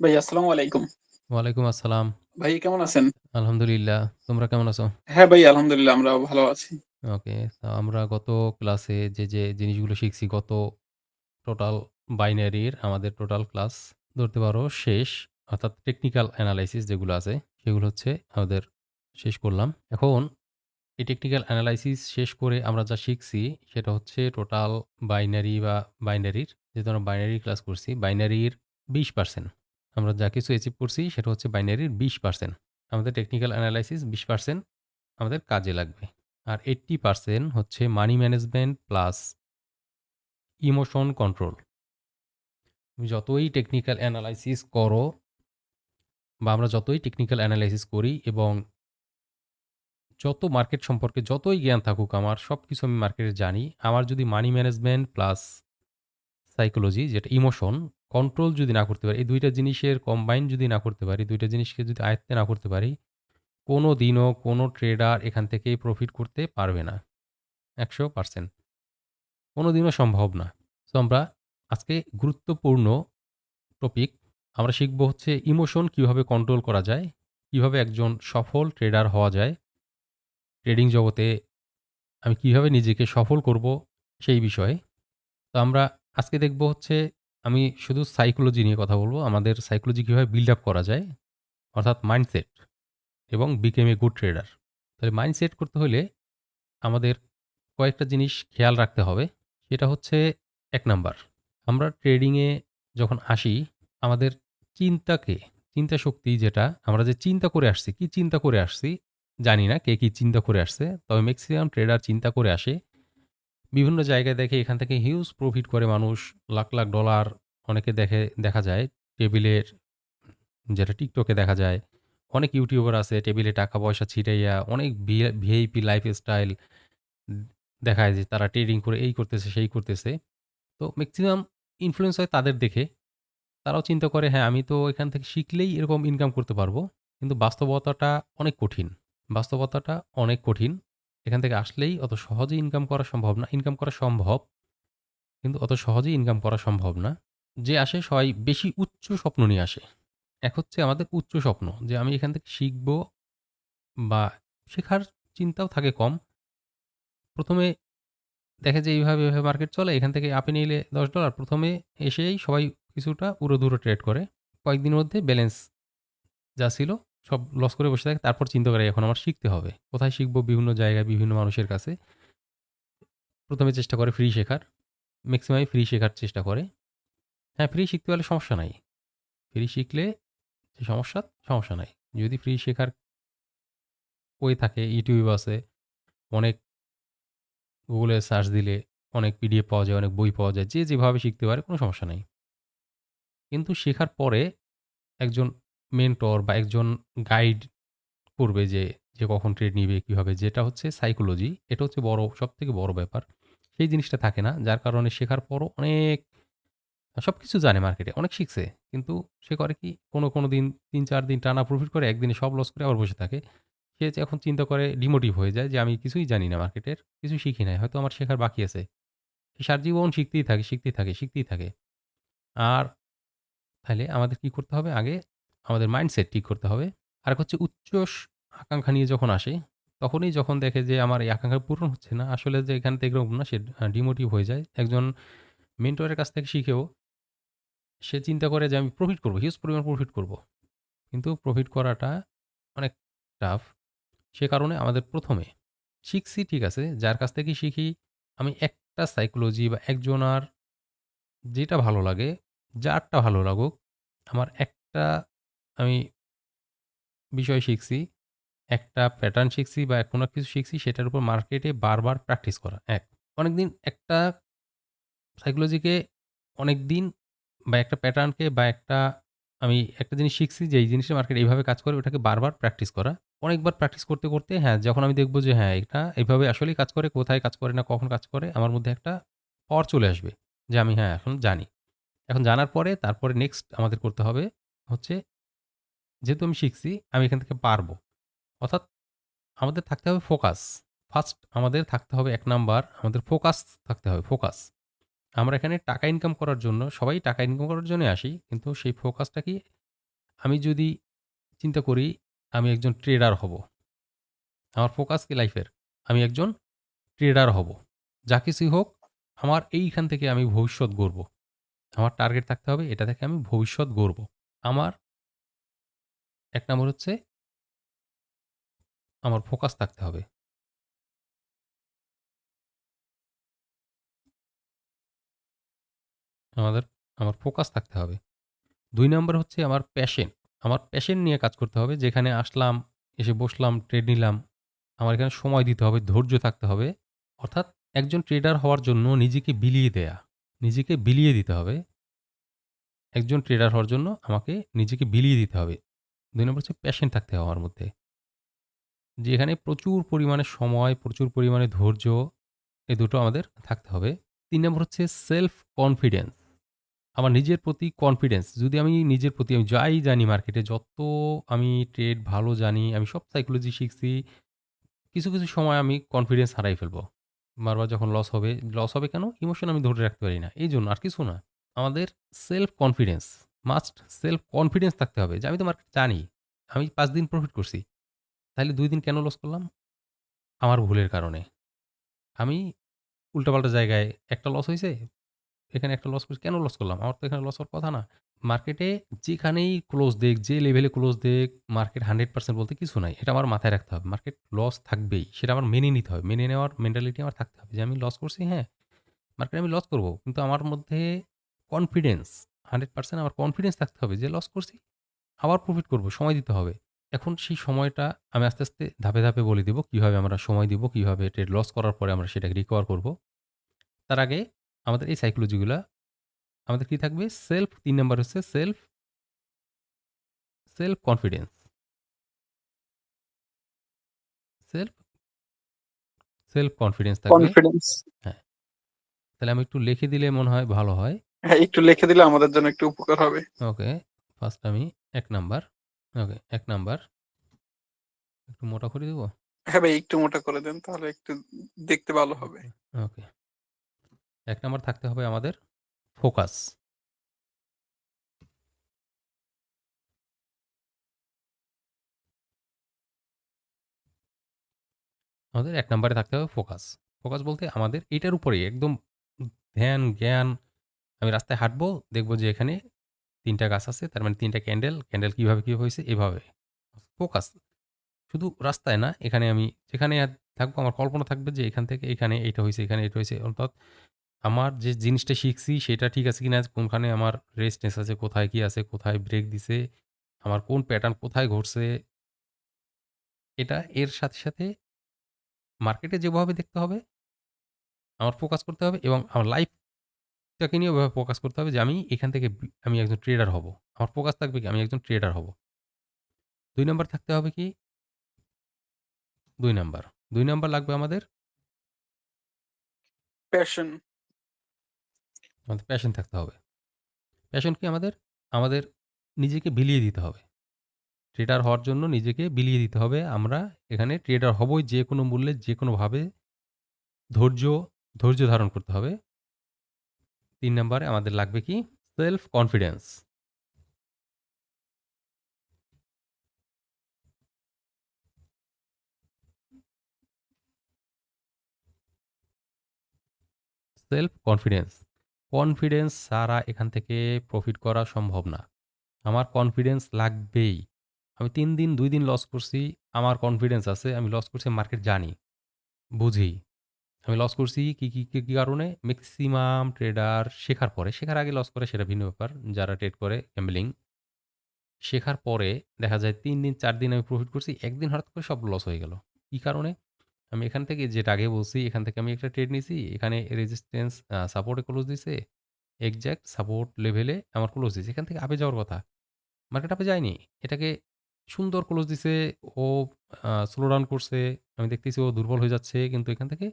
ভাই আসসালামু আলাইকুম। ওয়ালাইকুম আসসালাম। ভাই কেমন আছেন? আলহামদুলিল্লাহ। তোমরা কেমন আছো? হ্যাঁ ভাই আলহামদুলিল্লাহ আমরাও ভালো আছি। ওকে। তো আমরা গত ক্লাসে যে, যে জিনিসগুলো শিখছি গত টোটাল বাইনারির আমাদের টোটাল ক্লাস ধরতে পারো শেষ। অর্থাৎ টেকনিক্যাল অ্যানালাইসিস যেগুলো আছে সেগুলো হচ্ছে আমাদের শেষ করলাম। এখন এই টেকনিক্যাল অ্যানালাইসিস শেষ করে আমরা যা শিখছি সেটা হচ্ছে টোটাল বাইনারি বা বাইনারির যেহেতু আমরা বাইনারি ক্লাস করছি, বাইনারির 20% আমরা যা কিছু অ্যাচিভ করছি সেটা হচ্ছে বাইনারির 20% আমাদের টেকনিক্যাল অ্যানালাইসিস বিশ পার্সেন্ট আমাদের কাজে লাগবে। আর 80% হচ্ছে money management plus emotion control. যতই টেকনিক্যাল অ্যানালাইসিস করো বা আমরা যতই টেকনিক্যাল অ্যানালাইসিস করি এবং যত মার্কেট সম্পর্কে যতই জ্ঞান থাকুক আমার সব কিছু আমি মার্কেটে জানি। আমার যদি মানি ম্যানেজমেন্ট প্লাস সাইকোলজি যেটা ইমোশন কন্ট্রোল যদি না করতে পারি, এই দুইটা জিনিসের কম্বাইন যদি না করতে পারি, দুইটা জিনিসকে যদি আয়ত্তে না করতে পারি, কোনো দিনও কোনো ট্রেডার এখান থেকে প্রফিট করতে পারবে না। ১০০% কোনোদিনও সম্ভব না। সো আমরা আজকে গুরুত্বপূর্ণ টপিক আমরা শিখব হচ্ছে ইমোশন কীভাবে কন্ট্রোল করা যায়, কীভাবে একজন সফল ট্রেডার হওয়া যায়, ট্রেডিং জগতে আমি কীভাবে নিজেকে সফল করব সেই বিষয়ে। তো আমরা আজকে দেখব হচ্ছে আমি শুধু সাইকোলজি নিয়ে কথা বলব আমাদের সাইকোলজি কীভাবে বিল্ড আপ করা যায় অর্থাৎ মাইন্ডসেট এবং বিকেম এ গুড ট্রেডার। তাহলে মাইন্ডসেট করতে হলে আমাদের কয়েকটা জিনিস খেয়াল রাখতে হবে। সেটা হচ্ছে এক নাম্বার আমরা ট্রেডিংয়ে যখন আসি আমাদের চিন্তাকে, চিন্তা শক্তি যেটা আমরা যে চিন্তা করে আসছি, কি চিন্তা করে আসছি জানি না কে কি চিন্তা করে আসছে। তবে ম্যাক্সিমাম ট্রেডার চিন্তা করে আসে। বিভিন্ন জায়গায় দেখে এখান থেকে হিউজ প্রফিট করে মানুষ লাখ, লাখ ডলার অনেকে দেখে দেখা যায় টেবিলের যেটা টিকটকে দেখা যায়। অনেক ইউটিউবার আছে টেবিলে টাকা পয়সা ছিটাইয়া অনেক ভিআইপি লাইফস্টাইল দেখায় যে তারা ট্রেডিং করে এই করতেছে, সেই করতেছে। তো ম্যাক্সিমাম ইনফ্লুয়েন্স হয় তাদের দেখে। তারাও চিন্তা করে হ্যাঁ, আমি তো এখান থেকে শিখলেই এরকম ইনকাম করতে পারব। কিন্তু বাস্তবতাটা অনেক কঠিন। বাস্তবতাটা অনেক কঠিন। এখান থেকে আসলেই অত সহজে ইনকাম করা সম্ভব না। ইনকাম করা সম্ভব। কিন্তু অত সহজেই ইনকাম করা সম্ভব না। যে আসে সবাই বেশি উচ্চ স্বপ্ন নিয়ে আসে। এক হচ্ছে আমাদের উচ্চ স্বপ্ন যে আমি এখান থেকে শিখব বা শেখার চিন্তাও থাকে কম। প্রথমে দেখে যে এইভাবে, এভাবে মার্কেট চলে। এখান থেকে আপে নিলে দশ ডলার প্রথমে এসেই সবাই কিছুটা উড়ো-ধুরো ট্রেড করে। কয়েকদিনের মধ্যে ব্যালেন্স যা ছিল সব লস করে বসে থাকে। তারপর চিন্তা করে এখন আমার শিখতে হবে। কোথায় শিখব? বিভিন্ন জায়গায় বিভিন্ন মানুষের কাছে। প্রথমে চেষ্টা করে ফ্রি শেখার। ম্যাক্সিমাম ফ্রি শেখার চেষ্টা করে। হ্যাঁ, ফ্রি শিখতে পারলে সমস্যা নাই। ফ্রি শিখলে যে সমস্যা, সমস্যা নাই। যদি ফ্রি শেখার ওয়ে থাকে ইউটিউব আছে। অনেক গুগলে সার্চ দিলে অনেক পিডিএফ পাওয়া যায়, অনেক বই পাওয়া যায়। যে যেভাবে শিখতে পারে কোনো সমস্যা নাই। কিন্তু শেখার পরে একজন মেন্টর বা একজন গাইড করবে যে, যে কখন ট্রেড নিবে, কীভাবে যেটা হচ্ছে সাইকোলজি। এটা হচ্ছে বড় সব থেকে বড় ব্যাপার। সেই জিনিসটা থাকে না। যার কারণে শেখার পরও অনেক সব কিছু জানে মার্কেটে। অনেক শিখছে। কিন্তু সে করে কি কোনো, কোনো দিন ৩-৪ দিন টানা প্রফিট করে একদিনে সব লস করে আবার বসে থাকে। সে এখন চিন্তা করে ডিমোটিভ হয়ে যায় যে আমি কিছুই জানি না মার্কেটের। কিছুই শিখি নাই। হয়তো আমার শেখার বাকি আছে। সে সারাজীবন শিখতেই থাকে, শিখতেই থাকে, শিখতেই থাকে। আর তাইলে আমাদের কি করতে হবে? আগে আমাদের মাইন্ডসেট ঠিক করতে হবে। আরেক হচ্ছে উচ্চ আকাঙ্ক্ষা নিয়ে যখন আসে, তখনই যখন দেখে যে আমার এই আকাঙ্ক্ষা পূরণ হচ্ছে না, আসলে যে এখান থেকে এরকম না সে ডিমোটিভ হয়ে যায়। একজন মেন্টরের কাছ থেকে শিখেও সে চিন্তা করে যে আমি প্রফিট করব হিউজ পরিমাণ প্রফিট করব। কিন্তু প্রফিট করাটা অনেক টাফ। সে কারণে আমাদের প্রথমে শিখছি ঠিক আছে, যার কাছ থেকে শিখি আমি একটা সাইকোলজি বা একজনার যেটা ভালো লাগে, যারটা ভালো লাগুক, আমার একটা আমি বিষয় শিখছি, একটা প্যাটার্ন শিখছি বা কোনো কিছু শিখছি সেটার উপর মার্কেটে বারবার প্র্যাকটিস করা। ১ অনেকদিন একটা সাইকোলজিকে অনেকদিন বা একটা প্যাটার্নকে বা একটা আমি একটা জিনিস শিখছি যে এই জিনিসটা মার্কেটে এইভাবে কাজ করে ওটাকে বারবার প্র্যাকটিস করা। অনেকবার প্র্যাকটিস করতে, করতে হ্যাঁ, যখন আমি দেখব যে হ্যাঁ, এটা এভাবে আসলেই কাজ করে, কোথায় কাজ করে না, কখন কাজ করে আমার মধ্যে একটা পাওয়ার চলে আসবে। যে আমি হ্যাঁ, এখন জানি। এখন জানার পরে তারপরে নেক্সট আমাদের করতে হবে হচ্ছে যেহেতু আমি শিখছি আমি এখান থেকে পারব। অর্থাৎ আমাদের থাকতে হবে ফোকাস। ফার্স্ট আমাদের থাকতে হবে এক নাম্বার আমাদের ফোকাস থাকতে হবে, ফোকাস। আমরা এখানে টাকা ইনকাম করার জন্য সবাই টাকা ইনকাম করার জন্যই আসি। কিন্তু সেই ফোকাসটা কি? আমি যদি চিন্তা করি আমি একজন ট্রেডার হব। আমার ফোকাস কি লাইফের? আমি একজন ট্রেডার হব। যা কিছুই হোক আমার এইখান থেকে আমি ভবিষ্যৎ গড়ব। আমার টার্গেট থাকতে হবে এটা থেকে আমি ভবিষ্যৎ গড়ব। আমার ১ নম্বর হচ্ছে আমার ফোকাস থাকতে হবে। আমাদের আমার ফোকাস থাকতে হবে। ২ নাম্বার হচ্ছে আমার প্যাশন। আমার প্যাশন নিয়ে কাজ করতে হবে। যেখানে আসলাম, এসে বসলাম, ট্রেড নিলাম। আমার এখানে সময় দিতে হবে, ধৈর্য থাকতে হবে। অর্থাৎ একজন ট্রেডার হওয়ার জন্য নিজেকে বিলিয়ে দেয়া। নিজেকে বিলিয়ে দিতে হবে। একজন ট্রেডার হওয়ার জন্য আমাকে নিজেকে বিলিয়ে দিতে হবে। ২ নম্বর হচ্ছে প্যাশন থাকতে হবে আমার মধ্যে। যেখানে প্রচুর পরিমাণে সময়, প্রচুর পরিমাণে ধৈর্য এই দুটো আমাদের থাকতে হবে। তিন নম্বর হচ্ছে সেলফ কনফিডেন্স। আমার নিজের প্রতি কনফিডেন্স। যদি আমি নিজের প্রতি আমি যাই জানি মার্কেটে যত আমি ট্রেড ভালো জানি, আমি সব সাইকোলজি শিখছি। কিছু, কিছু সময় আমি কনফিডেন্স হারাই ফেলব বারবার যখন লস হবে, লস হবে কেন? ইমোশন আমি ধরে রাখতে পারি না। এই জন্য আর কিছু না। আমাদের self confidence must self confidence থাকতে হবে যে আমি তো মার্কেট জানি। আমি পাঁচ দিন প্রফিট করছি। তাহলে দুই দিন কেন লস করলাম? আমার ভুলের কারণে। আমি উল্টাপাল্টা জায়গায় একটা লস হয়েছে এখানে একটা লস করছি। কেন লস করলাম? আমার তো এখানে লস হওয়ার কথা না। মার্কেটে যেখানেই ক্লোজ দেখ যে লেভেলে ক্লোজ দেখ মার্কেট 100% বলতে কিছু নাই। এটা আমার মাথায় রাখতে হবে। মার্কেট লস থাকবেই। সেটা আমার মেনে নিতে হবে। মেনে নেওয়ার মেন্টালিটি আমার থাকতে হবে যে আমি লস করছি হ্যাঁ, মার্কেটে আমি লস করব। কিন্তু আমার মধ্যে কনফিডেন্স 100% আমার কনফিডেন্স থাকতে হবে যে লস করছি, আবার প্রফিট করব। সময় দিতে হবে। এখন সেই সময়টা আমি আস্তে, আস্তে ধাপে, ধাপে বলে দিব কীভাবে আমরা সময় দিব, কীভাবে ট্রেড লস করার পরে আমরা সেটাকে রিকভার করব। তার আগে আমাদের এই সাইকোলজি গুলা আমাদের কি থাকবে? সেলফ তিন নাম্বার হচ্ছে self self confidence. Self self confidence থাকবে। হ্যাঁ। তাহলে আমি একটু লিখে দিলে মনে হয় ভালো হয়। হ্যাঁ, একটু লিখে দিলে আমাদের জন্য একটু উপকার হবে। ওকে। ফার্স্ট আমি ১ নাম্বার। ওকে ১ নাম্বার। একটু মোটা করে দিব? হ্যাঁ ভাই, একটু মোটা করে দেন তাহলে একটু দেখতে ভালো হবে। ওকে, ওকে। ১ নাম্বার থাকতে হবে আমাদের ফোকাস। আমাদের ১ নাম্বারে থাকতে হবে ফোকাস। ফোকাস বলতে আমাদের এটার উপরেই একদম ধ্যান, জ্ঞান আমি রাস্তায় হাঁটবো, দেখব যে এখানে ৩ টা গাছ আছে। তার মানে ৩ টা ক্যান্ডেল, ক্যান্ডেল কীভাবে কী হয়েছে এভাবে। ফোকাস। শুধু রাস্তায় না, এখানে আমি যেখানে থাকব আমার কল্পনা থাকবে যে এখান থেকে এখানে এটা হয়েছে এখানে এটা হয়েছে অর্থাৎ আমার যে জিনিসটা শিখছি সেটা ঠিক আছে কি না কোনখানে আমার রেস্টনেস আছে, কোথায় কি আছে, কোথায় ব্রেক দিছে, আমার কোন প্যাটার্ন কোথায় ঘটছে। এটা এর সাথে, সাথে মার্কেটে যেভাবে দেখতে হবে আমার ফোকাস করতে হবে এবং আমার লাইফটাকে নিয়ে ওভাবে ফোকাস করতে হবে যে আমি এখান থেকে বি আমি একজন ট্রেডার হব। আমার ফোকাস থাকবে কি আমি একজন ট্রেডার হব। ২ নাম্বার থাকতে হবে কি ২ নাম্বার। ২ নাম্বার লাগবে আমাদের প্যাশন। আমাদের প্যাশন থাকতে হবে। প্যাশন কি আমাদের? আমাদের নিজেকে বিলিয়ে দিতে হবে। ট্রেডার হওয়ার জন্য নিজেকে বিলিয়ে দিতে হবে। আমরা এখানে ট্রেডার হবই যে কোনো মূল্যে যে কোনোভাবে ধৈর্য, ধৈর্য ধারণ করতে হবে। ৩ নাম্বারে আমাদের লাগবে কি? Self confidence. Self confidence. Confidence ছাড়া এখান থেকে প্রফিট করা সম্ভব না। আমার কনফিডেন্স লাগবেই। আমি ৩ দিন ২ দিন লস করছি। আমার কনফিডেন্স আছে। আমি লস করছি মার্কেট জানি, বুঝি। আমি লস করছি কি, কি, কি, কি কারণে? ম্যাক্সিমাম ট্রেডার শেখার পরে, শেখার আগে লস করে সেটা ভিন্ন ব্যাপার। যারা ট্রেড করে গ্যাম্বলিং। শেখার পরে দেখা যায় তিন দিন চার দিন আমি প্রফিট করছি। একদিন হঠাৎ করে সব লস হয়ে গেল। কি কারণে? আমি এখান থেকে যেটা আগে বলছি এখান থেকে আমি একটা ট্রেড নিছি। এখানে রেজিস্ট্যান্স সাপোর্টে ক্লোজ দিছে। এক্সাক্ট সাপোর্ট লেভেলে আমার ক্লোজ দিছে। এখান থেকে আপে যাওয়ার কথা। মার্কেট আপে যায়নি। এটাকে সুন্দর ক্লোজ দিছে। ও স্লো ডাউন করছে। আমি দেখতেছি ও দুর্বল হয়ে যাচ্ছে। কিন্তু এখান থেকে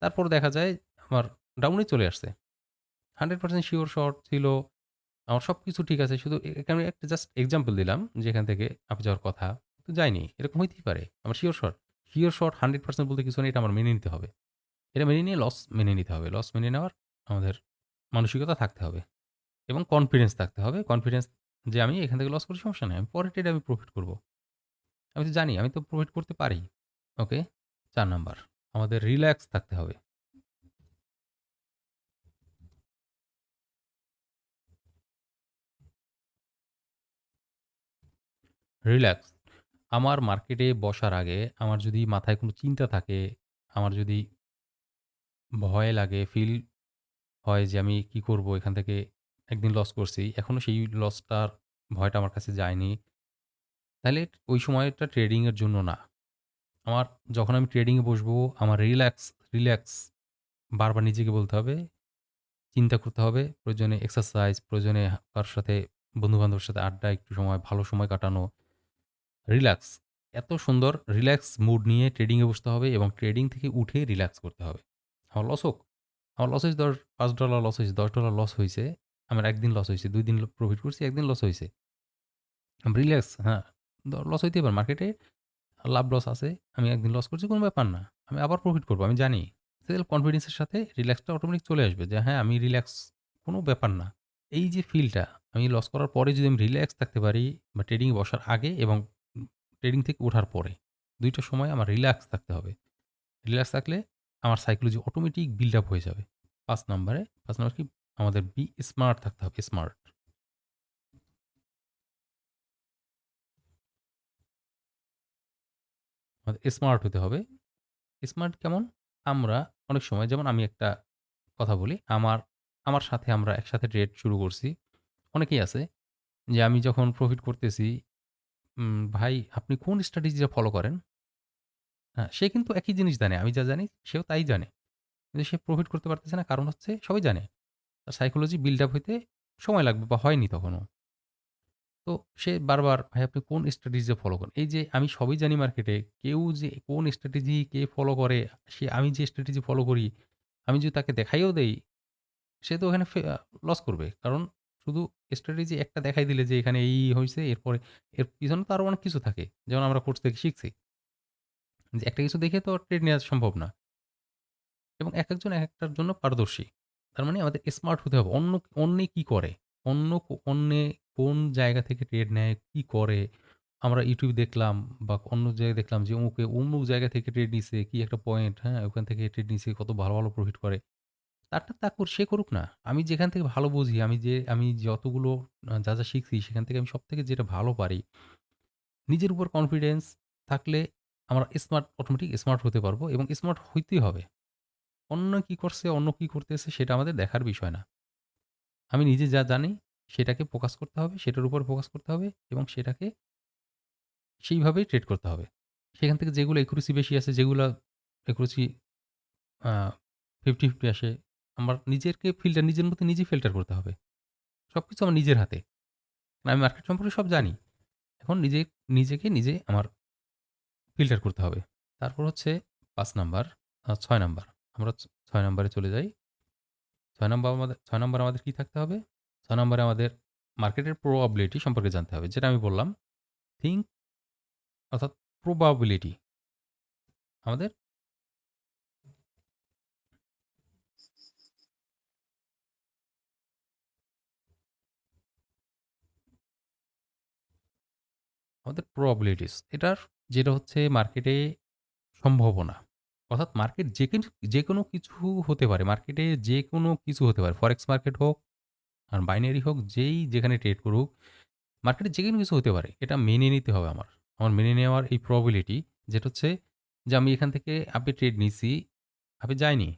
তারপর দেখা যায় আমার ডাউনে চলে আসছে। 100% সিওর শট ছিল। আমার সব কিছু ঠিক আছে। শুধু এখানে একটা জাস্ট এক্সাম্পল দিলাম যে এখান থেকে আপে যাওয়ার কথা। কিন্তু যায়নি। এরকম হইতেই পারে। আমার শিওর শট। শিওর শট 100% বলতে কিছু নেই। এটা আমার মেনে নিতে হবে। এটা মেনে নিয়ে লস মেনে নিতে হবে। লস মেনে নেওয়ার আমাদের মানসিকতা থাকতে হবে। এবং কনফিডেন্স থাকতে হবে। কনফিডেন্স যে আমি এখান থেকে লস করি সমস্যা নেই, আমি পরের ট্রেডে আমি প্রফিট করব। আমি তো জানি, আমি তো প্রফিট করতে পারি। ওকে? চার নাম্বার আমাদের রিল্যাক্স থাকতে হবে। রিল্যাক্স। আমার মার্কেটে বসার আগে আমার যদি মাথায় কোনো চিন্তা থাকে, আমার যদি ভয় লাগে, ফিল হয় যে আমি কি করব এখান থেকে একদিন লস করছি। এখনও সেই লসটার ভয়টা আমার কাছে যায়নি। তাহলে ওই সময়টা ট্রেডিংয়ের জন্য না। আমার যখন আমি ট্রেডিংয়ে বসবো আমার রিল্যাক্স, রিল্যাক্স বারবার নিজেকে বলতে হবে, চিন্তা করতে হবে, প্রয়োজনে এক্সারসাইজ, প্রয়োজনে কারও সাথে বন্ধু-বান্ধবের সাথে আড্ডা, একটু সময় ভালো সময় কাটানো। রিল্যাক্স। এত সুন্দর রিল্যাক্স মুড নিয়ে ট্রেডিংয়ে বসতে হবে এবং ট্রেডিং থেকে উঠে রিল্যাক্স করতে হবে। আমার লস হোক। আমার লস হয়েছে ধর $৫ লস হইছে, $১০ লস হয়েছে আমার একদিন লস হয়েছে দুই দিন প্রফিট করছি, একদিন লস হয়েছে রিল্যাক্স হ্যাঁ, লস হইতেই পারে। মার্কেটে লাভ লস আছে। আমি একদিন লস করছি কোনো ব্যাপার না। আমি আবার প্রফিট করব আমি জানি। সেলফ কনফিডেন্স এর সাথে রিল্যাক্সটা অটোমেটিক চলে আসবে যে হ্যাঁ, আমি রিল্যাক্স কোনো ব্যাপার না। এই যে ফিলটা আমি লস করার পরে যদি আমি রিল্যাক্স থাকতে পারি বা ট্রেডিং বসার আগে এবং ট্রেডিং থেকে ওঠার পরে দুইটা সময় আমার রিল্যাক্স থাকতে হবে। রিল্যাক্স থাকলে আমার সাইকোলজি অটোমেটিক বিল্ড আপ হয়ে যাবে। ৫ নাম্বারে ৫ নাম্বার কি আমাদের বি স্মার্ট থাকতে হবে, স্মার্ট। আমাদের স্মার্ট হতে হবে। স্মার্ট কেমন? আমরা অনেক সময় যেমন আমি একটা কথা বলি। আমার, আমার সাথে আমরা একসাথে ট্রেড শুরু করছি। অনেকেই আছে যে আমি যখন প্রফিট করতেছি, "ভাই আপনি কোন স্ট্র্যাটেজিটা ফলো করেন?" হ্যাঁ, সে কিন্তু একই জিনিস জানে। আমি যা জানি সেও তাই জানে। কিন্তু সে প্রফিট করতে পারতেছে না। কারণ হচ্ছে সবাই জানে। তার সাইকোলজি বিল্ড আপ হইতে সময় লাগবে বা হয়নি তখনও। তো সে বারবার "ভাই আপনি কোন স্ট্র্যাটেজি ফলো করেন?" এই যে আমি সবই জানি মার্কেটে, কেউ যে কোন স্ট্র্যাটেজি কে ফলো করে, সে আমি যে স্ট্র্যাটেজি ফলো করি, আমি যদি তাকে দেখাইও দেই, সে তো ওখানে লস করবে। কারণ শুধু স্ট্র্যাটেজি একটা দেখাই দিলে যে এখানে এই হয়েছে এরপরে এর পিছনে তো আরও অনেক কিছু থাকে। যেমন আমরা কোর্স থেকে শিখছি। যে একটা কিছু দেখে তো ট্রেড নেওয়া সম্ভব না। এবং এক একজন এক একটার জন্য পারদর্শী। তার মানে আমাদের স্মার্ট হতে হবে। অন্য অন্যে কি করে? অন্য অন্যে কোন জায়গা থেকে ট্রেড নেয়, কি করে? আমরা YouTube দেখলাম বা অন্য জায়গায় দেখলাম যে অমুকে অমুক জায়গা থেকে ট্রেড নিছে, কি একটা পয়েন্ট, হ্যাঁ? ওখান থেকে ট্রেড নিছে, কত ভালো, ভালো প্রফিট করে। তারটা তা কর সে করুক না। আমি যেখান থেকে ভালো বুঝি, আমি যে আমি যতগুলো যা, যা শিখছি সেখান থেকে আমি সবথেকে যেটা ভালো পারি, নিজের উপর কনফিডেন্স থাকলে আমরা স্মার্ট অটোমেটিক স্মার্ট হতে পারব এবং স্মার্ট হইতেই হবে। অন্য কি করছে, অন্য কি করতেছে সেটা আমাদের দেখার বিষয় না। আমি নিজে যা জানি সেটাকে ফোকাস করতে হবে, সেটার উপর ফোকাস করতে হবে এবং সেটাকে সেইভাবেই ট্রেড করতে হবে। সেখান থেকে যেগুলো একুরেসি বেশি আছে, যেগুলো একুরেসি ফিফটি 50-50 আসে, আমার নিজেরকে ফিল্টার নিজের মতো নিজেই ফিল্টার করতে হবে। সব কিছু আমার নিজের হাতে। আমি মার্কেট সম্পর্কে সব জানি। এখন নিজে নিজেকে নিজে আমার ফিল্টার করতে হবে। তারপর হচ্ছে পাঁচ নাম্বার, ছয় ৬ নাম্বার। আমরা ছয় ৬ নাম্বারে চলে যাই। ছয় নাম্বার আমাদের ৬ নাম্বারে আমাদের কী থাকতে হবে? ৬ নাম্বারে আমাদের মার্কেটের প্রবাবিলিটি সম্পর্কে জানতে হবে। যেটা আমি বললাম, থিঙ্ক অর্থাৎ প্রবাবিলিটি আমাদের আমাদের প্রবাবিলিটিস এটার যেটা হচ্ছে মার্কেটে সম্ভাবনা। অর্থাৎ মার্কেট যে যে কোনো কিছু হতে পারে। মার্কেটে যে কোনো কিছু হতে পারে। ফরেক্স মার্কেট হোক, আর বাইনারি হোক, যেই যেখানে ট্রেড করুক, মার্কেটে যেকোনো কিছু হতে পারে। এটা মেনে নিতে হবে আমার। আমার মেনে নেওয়ার এই প্রবাবিলিটি যেটা হচ্ছে যে আমি এখান থেকে আপনি ট্রেড নিছি, আপনি যাইনি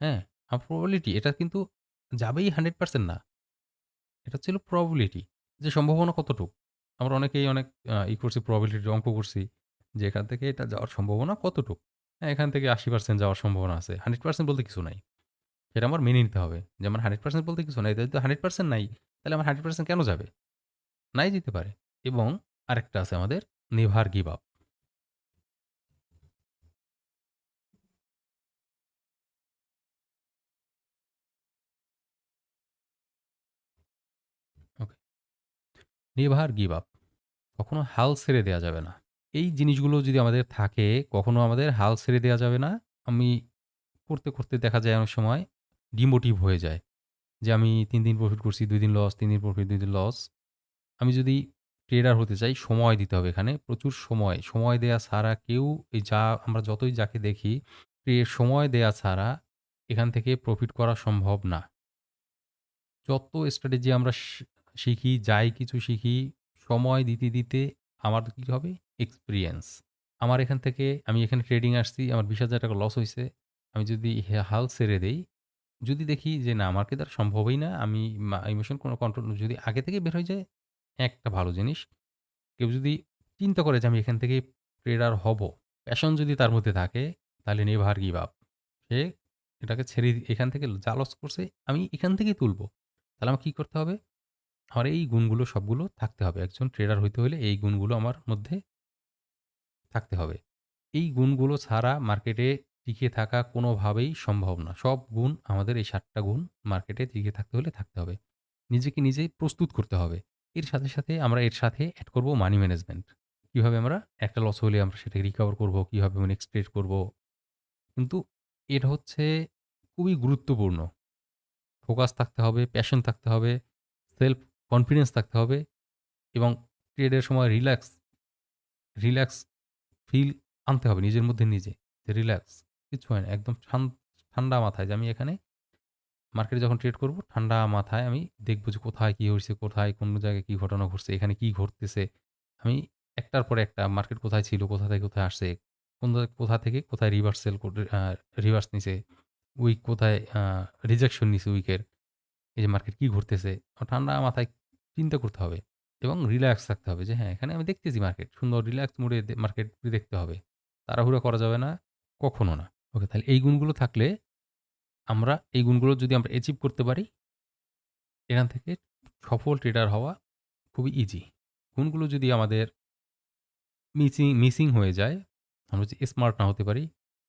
হ্যাঁ? আমার প্রবাবিলিটি এটা কিন্তু যাবেই 100% না। এটা হচ্ছে হলো প্রবাবিলিটি যে সম্ভাবনা কতটুকু আমরা অনেকেই অনেক ই করছি প্রবাবিলিটির অঙ্ক করছি যে এখান থেকে এটা যাওয়ার সম্ভাবনা কতটুকু হ্যাঁ, এখান থেকে ৮০% যাওয়ার সম্ভাবনা আছে। 100% বলতে কিছু নাই। সেটা আমার মেনে নিতে হবে। যে আমার 100% বলতে কিছু নাই। যেহেতু 100% নাই, তাহলে আমার 100% কেন যাবে? নাই যেতে পারে। এবং আরেকটা আছে আমাদের never give up. Never give up. কখনো হাল ছেড়ে দেওয়া যাবে না। এই জিনিসগুলো যদি আমাদের থাকে, কখনো আমাদের হাল ছেড়ে দেওয়া যাবে না। আমি করতে, করতে দেখা যায় অনেক সময় ডিমোটিভ হয়ে যায়। যে আমি তিন দিন প্রফিট করছি, ২ দিন লস, তিন দিন প্রফিট, ২ দিন লস। আমি যদি ট্রেডার হতে চাই সময় দিতে হবে এখানে। প্রচুর সময়। সময় দেয়া ছাড়া কেউ এই যা আমরা যতই যাকে দেখি সময় দেয়া ছাড়া এখান থেকে প্রফিট করা সম্ভব না। যত স্ট্র্যাটেজি আমরা শিখি, যাই কিছু শিখি, সময় দিতে, দিতে আমার কি হবে? এক্সপিরিয়েন্স আমার এখান থেকে আমি এখানে ট্রেডিং আসছি, আমার ৳২০,০০০ লস হয়েছে আমি যদি হাল ছেড়ে দেই, যদি দেখি যে না আমার দ্বারা সম্ভবই না, আমি ইমোশন কোনো কন্ট্রোল যদি আগে থেকে বের হয়ে যায়, একটা ভালো জিনিস। কেউ যদি চিন্তা করে যে আমি এখান থেকে ট্রেডার হব, প্যাশন যদি তার মধ্যে থাকে, তাহলে নেভার গিভ আপ। সে এটাকে ছেড়ে এখান থেকে যা লস করছে আমি এখান থেকেই তুলব। তাহলে আমাকে কী করতে হবে? আমার এই গুণগুলো সবগুলো থাকতে হবে। একজন ট্রেডার হইতে হলে এই গুণগুলো আমার মধ্যে থাকতে হবে। এই গুণগুলো ছাড়া মার্কেটে টিকে থাকা কোনোভাবেই সম্ভব না। সব গুণ আমাদের এই সাতটা গুণ মার্কেটে টিকে থাকতে হলে থাকতে হবে। নিজেকে নিজেই প্রস্তুত করতে হবে। এর সাথে, সাথে আমরা এর সাথে অ্যাড করব মানি ম্যানেজমেন্ট। কীভাবে আমরা একটা লস হলে আমরা সেটাকে রিকভার করব, কীভাবে নেক্সট ট্রেড করব। কিন্তু এটা হচ্ছে খুবই গুরুত্বপূর্ণ। ফোকাস থাকতে হবে, প্যাশন থাকতে হবে, সেলফ কনফিডেন্স থাকতে হবে এবং ট্রেডের সময় রিল্যাক্স, রিল্যাক্স ফিল আনতে হবে নিজের মধ্যে নিজে। রিল্যাক্স, কিচ্ছু হয় না। একদম ঠান্ডা মাথায় যে আমি এখানে মার্কেটে যখন ট্রেড করব, ঠান্ডা মাথায় আমি দেখব যে কোথায় কী হয়েছে কোথায় কোন জায়গায় কী ঘটনা ঘটছে, এখানে কী ঘটতেছে। আমি একটার পর একটা মার্কেট কোথায় ছিল, কোথা থেকে কোথায় আসছে, কোন কোথা থেকে কোথায় রিভার্সাল রিভার্স নিছে, উইক কোথায় রিজেকশন নিছে উইকের। এই যে মার্কেট কি ঘটতেছে, ঠান্ডা মাথায় চিন্তা করতে হবে এবং রিল্যাক্স থাকতে হবে যে হ্যাঁ, এখানে আমি দেখতেছি মার্কেট। সুন্দর রিল্যাক্স মুডে মার্কেট দেখতে হবে। তাড়াহুড়া করা যাবে না, কখনো না। ওকে, তাহলে এই গুণগুলো থাকলে আমরা এই গুণগুলো যদি আমরা অ্যাচিভ করতে পারি, এখান থেকে সফল ট্রেডার হওয়া খুবই ইজি। গুণগুলো যদি আমাদের মিসিং মিসিং হয়ে যায়, আমরা যদি স্মার্ট না হতে পারি,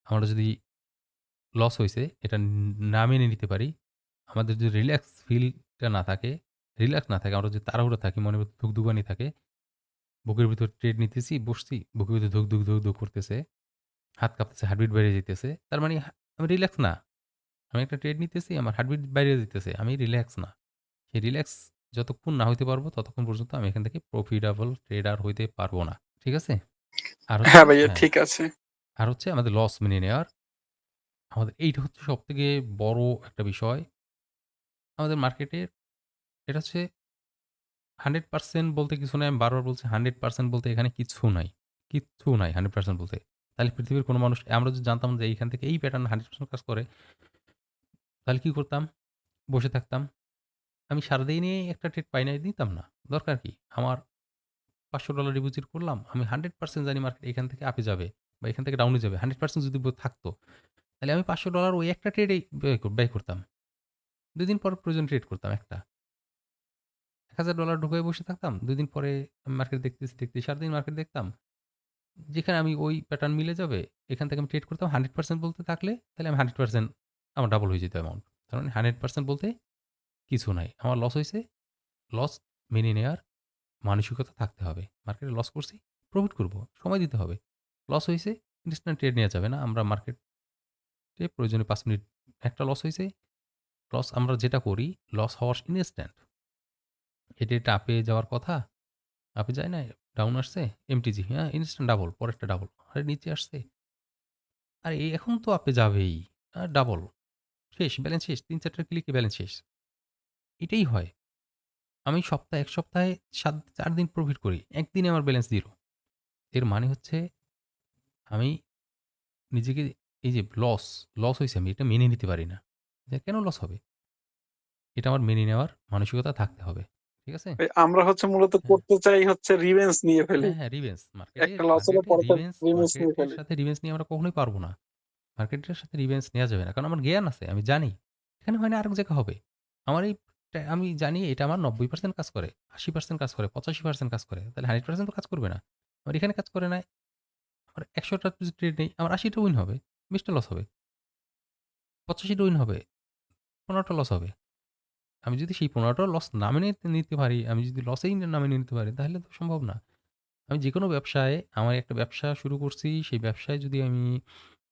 আমরা যদি লস হয়েছে এটা না মেনে নিতে পারি, আমাদের যদি রিল্যাক্স ফিলটা না থাকে, রিল্যাক্স না থাকে, আমরা যদি তাড়াহুড়ো থাকি, ভিতর ধুকধুকানি থাকে, বুকের ভিতর ট্রেড নিতেছি, বসছি, বুকের ভিতর ধুক, ধুক, ধুক, ধুক করতেছে, হাত কাঁপতেছে, হার্টবিট বেড়ে যাইতেছে। তার মানে আমি রিল্যাক্স না। আমি একটা ট্রেড নিতেছি, আমার হার্টবিট বাইরে যাইতেছে। আমি রিল্যাক্স না। সেই রিল্যাক্স যতক্ষণ না হইতে পারব, ততক্ষণ পর্যন্ত আমি এখান থেকে প্রফিটেবল ট্রেডার হইতে পারব না। ঠিক আছে? আর হচ্ছে হ্যাঁ ভাইয়া হ্যাঁ, ঠিক আছে। আর হচ্ছে আমাদের লস মেনে নেওয়ার আমাদের এইটা হচ্ছে সবথেকে বড় একটা বিষয়। আমাদের মার্কেটের এটা হচ্ছে 100% বলতে কিছু নাই। আমি বারবার বলছি 100% বলতে এখানে কিছু নাই। কিচ্ছু নাই 100% বলতে। তাহলে পৃথিবীর কোনো মানুষ আমরা যদি জানতাম যে এইখান থেকে এই প্যাটার্ন 100% কাজ করে, তাহলে কী করতাম? বসে থাকতাম। আমি সারাদিনই একটা ট্রেড পাই নাই, নিতাম না। দরকার কি? আমার $500 ডিপোজিট করলাম। আমি 100% জানি মার্কেট এখান থেকে আপে যাবে বা এখান থেকে ডাউনে যাবে। 100% যদি ব থাকতো, তাহলে আমি $500 ওই একটা ট্রেডেই ব্যয় করতাম। ২ দিন পর প্রয়োজন ট্রেড করতাম একটা। এক হাজার ডলার ঢুকে বসে থাকতাম। ২ দিন পরে আমি মার্কেট দেখতেছি, দেখতেছি সারাদিন মার্কেট দেখতাম। যেখানে আমি ওই প্যাটার্ন মিলে যাবে, এখান থেকে আমি ট্রেড করতাম 100% বলতে থাকলে, তাহলে আমি 100% আমার ডাবল হয়ে যেত অ্যামাউন্ট। তার মানে 100% বলতে কিছু নাই। আমার লস হইছে, লস মেনে নেয়ার মানসিকতা থাকতে হবে। মার্কেটে লস করছি, প্রফিট করব। সময় দিতে হবে। লস হইছে, ইনস্ট্যান্ট ট্রেড নেওয়া যাবে না। আমরা মার্কেটে প্রয়োজনে ৫ মিনিট একটা লস হইছে, লস আমরা যেটা করি, লস হওয়ার ইনস্ট্যান্ট। এটা, এটা আপে যাওয়ার কথা। আপে যায় নাই, ডাউন আসছে, এমটিজি হ্যাঁ, ইনস্ট্যান্ট ডাবল, পরেরটা ডাবল। আরে নিচে আসছে। আরে এখন তো আপে যাবেই। আর ডাবল। শেষ, ব্যালেন্স শেষ। ৩-৪ টা ক্লিকে ব্যালেন্স শেষ। এটাই হয়। আমি সপ্তাহে এক সপ্তাহে ৭ ৪ দিন প্রফিট করি। একদিনে আমার ব্যালেন্স 0 এর মানে হচ্ছে আমি নিজেকে এই যে লস, লস হয়েছে আমি এটা মেনে নিতে পারি না। কেন লস হবে? এটা আমার মেনে নেওয়ার মানসিকতা থাকতে হবে। ঠিক আছে? আমরা হচ্ছে মূলত হ্যাঁ। করতে চাই হচ্ছে রিভেঞ্জ নিয়ে ফেলি। হ্যাঁ, হ্যাঁ, রিভেঞ্জ। মার্কেটে, একটা লস হলে মার্কেটে পরে তো রিভেঞ্জ, রিভেঞ্জ নিয়ে মার্কেটের ফেলি। সাথে রিভেঞ্জ নিয়ে আমরা কখনোই পারব না। মার্কেটের সাথে রিভেঞ্জ নেয়া যাবে না। কারণ আমার জ্ঞান আছে। আমি জানি। এখানে হয় না আরেক জায়গায় হবে। আমার এই টা আমি জানি এটা আমার ৯০% কাজ করে, ৮০% কাজ করে, ৮৫% কাজ করে। তাহলে 100% তো কাজ করবে না। আমার এখানে কাজ করে নাই। আমার ১০০ টা যদি ট্রেড নেই, আমার ৮০ টা উইন হবে, ২০ টা লস হবে। ৮৫ টা উইন হবে, ১৫ টা লস হবে। আমি যদি সেই ১৫ টা লস না মেনে নিতে পারি, আমি যদি লসেই না মেনে নিতে পারি, তাহলে তো সম্ভব না। আমি যেকোনো ব্যবসায় আমার একটা ব্যবসা শুরু করছি, সেই ব্যবসায় যদি আমি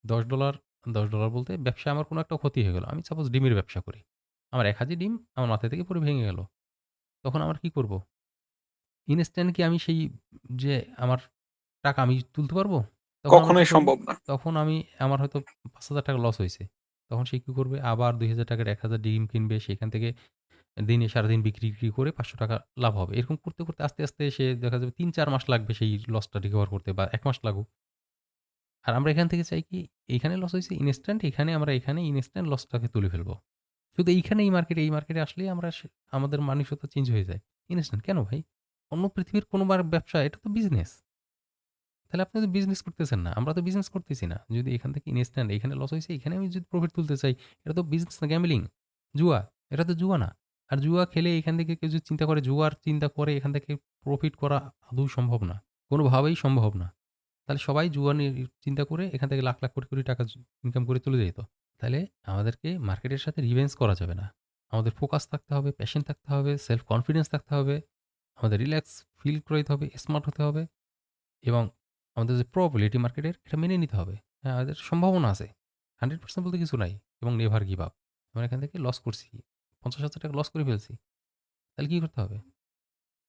$১০ $১০ বলতে ব্যবসায় আমার কোনো একটা ক্ষতি হয়ে গেল। আমি সাপোজ ডিমের ব্যবসা করি। আমার ১ হাজি ডিম আমার মাথা থেকে পড়ে ভেঙে গেল। তখন আমার কি করব? ইনস্ট্যান্ট কি আমি সেই যে আমার টাকা আমি তুলতে পারব? তখন আমরা কি কখনোই করব? সম্ভব না। তখন আমি আমার হয়তো ৳৫,০০০ লস হইছে। তখন সে কি করবে? আবার ৳২,০০০ র ১,০০০ ডিম কিনবে। সেখান থেকে দিনে সারাদিন বিক্রি, বিক্রি করে ৳৫০০ লাভ হবে। এরকম করতে, করতে আস্তে, আস্তে সে দেখা যাবে ৩-৪ মাস লাগবে সেই লসটা রিকভার করতে বা ১ মাস লাগুক। আর আমরা এখান থেকে চাই কি? এইখানে লস হইছে ইনস্ট্যান্ট এখানে আমরা এখানে ইনস্ট্যান্ট লসটাকে তুলে ফেলব। শুধু এইখানে এই মার্কেটে, এই মার্কেটে আসলেই আমরা আমাদের মানসিকতা চেঞ্জ হয়ে যায়। ইনস্ট্যান্ট কেন ভাই? অন্য পৃথিবীর কোনো বার ব্যবসা এটা তো বিজনেস। তাহলে আপনি তো বিজনেস করতেছেন না। আমরা তো বিজনেস করতেছি না। যদি এখান থেকে ইনস্ট্যান্ট এখানে লস হইছে, এখানে আমি যদি প্রফিট তুলতে চাই, এটা তো বিজনেস না গ্যাম্বলিং, জুয়া। এটা তো জুয়া না। আর জুয়া খেলে এখান থেকে কেউ যদি চিন্তা করে জুয়ার চিন্তা করে এখান থেকে প্রফিট করা আদৌ সম্ভব না। কোনোভাবেই সম্ভব না। তাহলে সবাই জুয়া নিয়ে চিন্তা করে এখান থেকে লাখ, লাখ কোটি, কোটি টাকা ইনকাম করে চলে যেত তাহলে আমাদেরকে মার্কেটের সাথে রিভেন্স করা যাবে না। আমাদের ফোকাস থাকতে হবে, প্যাশন থাকতে হবে, সেলফ কনফিডেন্স থাকতে হবে। আমাদের রিল্যাক্স ফিল করাইতে হবে, স্মার্ট হতে হবে এবং আমাদের যে প্রবাবিলিটি মার্কেটের এটা মেনে নিতে হবে। হ্যাঁ, আমাদের সম্ভাবনা আছে। 100% বলতে কিছু নাই এবং নেভার গিভ আপ। আমরা এখান থেকে লস করছি। ৳৫০,০০০ লস করে ফেলছি। তাহলে কী করতে হবে?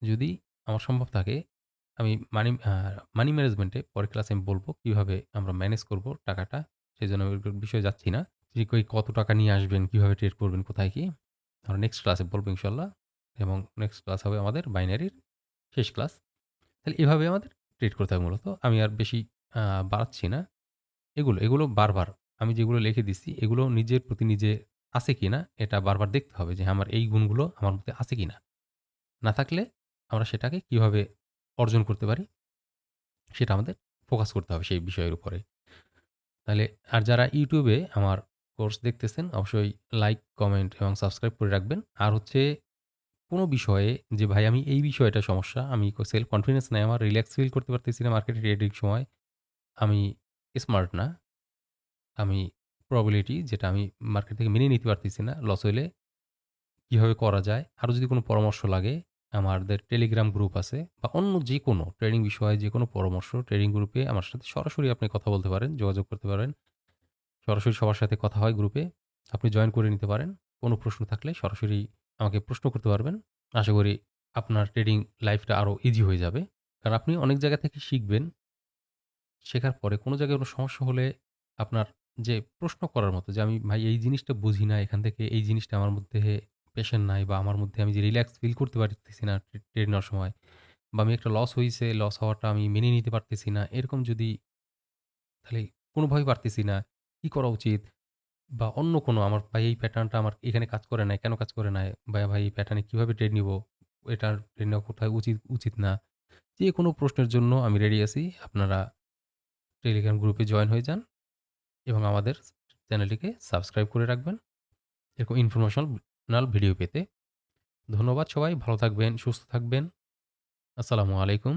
যদি আমার সম্ভব থাকে আমি মানি মানি ম্যানেজমেন্টে পরের ক্লাসে আমি বলব কীভাবে আমরা ম্যানেজ করব টাকাটা। সেজন্য আমি বিষয়ে যাচ্ছি না। যে কই কত টাকা নিয়ে আসবেন, কীভাবে ট্রেড করবেন, কোথায় কি? আমরা নেক্সট ক্লাসে বলব ইনশাল্লাহ এবং নেক্সট ক্লাস হবে আমাদের বাইনারির শেষ ক্লাস। তাহলে এভাবে আমাদের ট্রেড করতে হবে মূলত। আমি আর বেশি বাড়াচ্ছি না। এগুলো, এগুলো বারবার আমি যেগুলো লিখে দিচ্ছি এগুলো নিজের প্রতি নিজে আছে কি না এটা বারবার দেখতে হবে যে আমার এই গুণগুলো আমার মধ্যে আছে কি না না থাকলে আমরা সেটাকে কীভাবে অর্জন করতে পারি সেটা আমাদের ফোকাস করতে হবে সেই বিষয়ের উপরে। তাহলে আর যারা ইউটিউবে আমার কোর্স দেখতেছেন অবশ্যই লাইক, কমেন্ট এবং সাবস্ক্রাইব করে রাখবেন। আর হচ্ছে কোনো বিষয়ে যে ভাই আমি এই বিষয়টা সমস্যা, আমি সেলফ কনফিডেন্স নাই আমার, রিল্যাক্স ফিল করতে পারতেছি না মার্কেটে ট্রেডিং সময়। আমি স্মার্ট না। আমি প্রবাবিলিটি যেটা আমি মার্কেট থেকে মেনে নিতে পারতেছি না, লস হইলে কীভাবে করা যায়? আরও যদি কোনো পরামর্শ লাগে, আমাদের টেলিগ্রাম গ্রুপ আছে বা অন্য যে কোনো ট্রেডিং বিষয়ে যে কোনো পরামর্শ ট্রেডিং গ্রুপে আমার সাথে সরাসরি আপনি কথা বলতে পারেন, যোগাযোগ করতে পারেন। সরাসরি সবার সাথে কথা হয় গ্রুপে। আপনি জয়েন করে নিতে পারেন। কোনো প্রশ্ন থাকলে সরাসরি আমাকে প্রশ্ন করতে পারবেন। আশা করি আপনার ট্রেডিং লাইফটা আরও ইজি হয়ে যাবে। কারণ আপনি অনেক জায়গা থেকে শিখবেন। শেখার পরে কোনো জায়গায় কোনো সমস্যা হলে আপনার যে প্রশ্ন করার মতো যে আমি ভাই এই জিনিসটা বুঝি না, এখান থেকে এই জিনিসটা আমার মধ্যে প্যাশন নাই বা আমার মধ্যে আমি যে রিল্যাক্স ফিল করতে পারতেছি না ট্রে ট্রেড নেওয়ার সময় বা আমি একটা লস হয়েছে লস হওয়াটা আমি মেনে নিতে পারতেছি না। এরকম যদি তাহলে কোনোভাবেই পারতেছি না। কি করা উচিত? বা অন্য কোনো আমার ভাই এই প্যাটার্নটা আমার এখানে কাজ করে নাই, কেন কাজ করে নাই? বা ভাই এই প্যাটার্নে কীভাবে ট্রেড নিবো? এটার ট্রেড নেওয়া কোথায় উচিত, উচিত না? যে কোনো প্রশ্নের জন্য আমি রেডি আছি। আপনারা টেলিগ্রাম গ্রুপে জয়েন হয়ে যান এবং আমাদের চ্যানেলটিকে সাবস্ক্রাইব করে রাখবেন। এরকম ইনফরমেশনাল ভিডিও পেতে। ধন্যবাদ সবাই ভালো থাকবেন, সুস্থ থাকবেন। আসসালামু আলাইকুম।